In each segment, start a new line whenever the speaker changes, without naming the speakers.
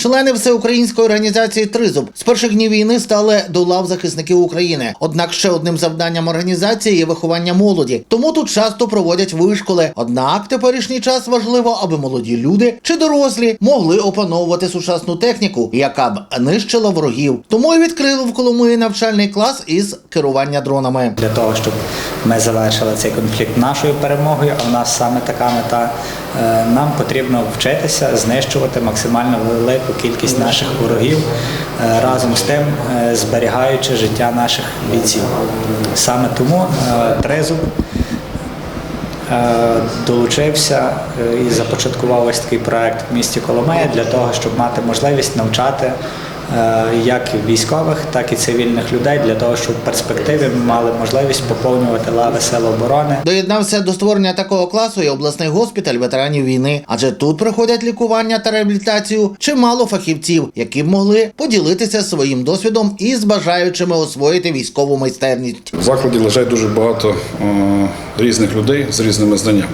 Члени всеукраїнської організації Тризуб з перших днів війни стали до лав захисників України. Однак ще одним завданням організації є виховання молоді. Тому тут часто проводять вишколи. Однак теперішній час важливо, аби молоді люди чи дорослі могли опановувати сучасну техніку, яка б нищила ворогів. Тому і відкрили в Коломиї навчальний клас із керування дронами.
для того, щоб ми завершили цей конфлікт нашою перемогою. А в нас саме така мета. Е, Нам потрібно вчитися знищувати максимально велику кількість наших ворогів, е, разом з тим е, зберігаючи життя наших бійців. Саме тому тризуб долучився і започаткував ось такий проект в місті Коломея для того, щоб мати можливість навчати як військових, так і цивільних людей для того, щоб в перспективі ми мали можливість поповнювати лави сил оборони.
Доєднався до створення такого класу і обласний госпіталь ветеранів війни, адже тут проходять лікування та реабілітацію чимало фахівців, які б могли поділитися своїм досвідом із бажаючими освоїти військову майстерність.
В закладі лежать дуже багато е, різних людей з різними знаннями.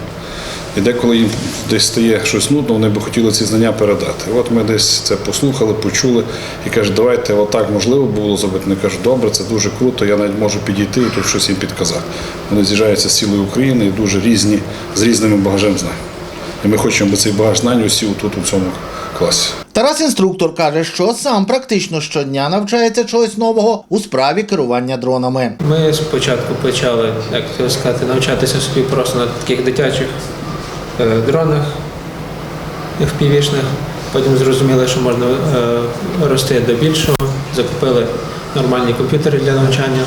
І деколи їм десь стає щось нудно, вони би хотіли ці знання передати. От ми десь це послухали, почули і кажуть, давайте отак можливо було зробити. Вони кажуть, добре, це дуже круто, я навіть можу підійти і тут щось їм підказати. Вони з'їжджаються з цілої України і дуже різні, з різними багажем знань. І ми хочемо, аби цей багаж знань усів тут у цьому класі.
Тарас інструктор каже, що сам практично щодня навчається чогось нового у справі керування дронами.
Ми спочатку почали, як сказати, навчатися собі просто на таких дитячих дронах FPV-шних. Потім зрозуміли, що можна е, рости до більшого. Закупили нормальні комп'ютери для навчання,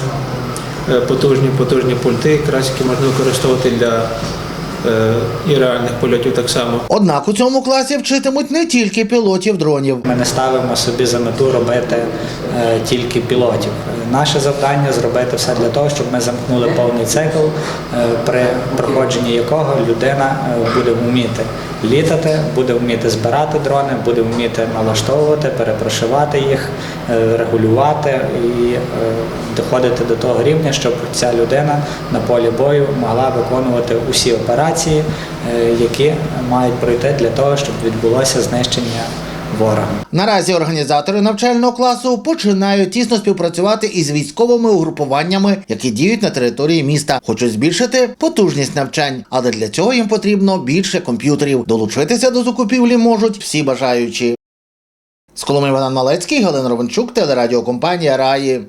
е, потужні, потужні пульти, якраз можна використовувати для е, і реальних польотів так само.
Однак у цьому класі вчитимуть не тільки пілотів дронів.
Ми не ставимо собі за мету робити е, тільки пілотів. Наше завдання зробити все для того, щоб ми замкнули повний цикл, е, при проходженні якого людина е, буде вміти літати, буде вміти збирати дрони, буде вміти налаштовувати, перепрошивати їх, е, регулювати і е, доходити до того рівня, щоб ця людина на полі бою могла виконувати усі операції, е, які мають пройти для того, щоб відбулося знищення ворога.
Наразі організатори навчального класу починають тісно співпрацювати із військовими угрупуваннями, які діють на території міста. Хочуть збільшити потужність навчань, але для цього їм потрібно більше комп'ютерів. Долучитися до закупівлі можуть всі бажаючі. З Коломи Іван Малецький, Галина Ровенчук, телерадіокомпанія Раї.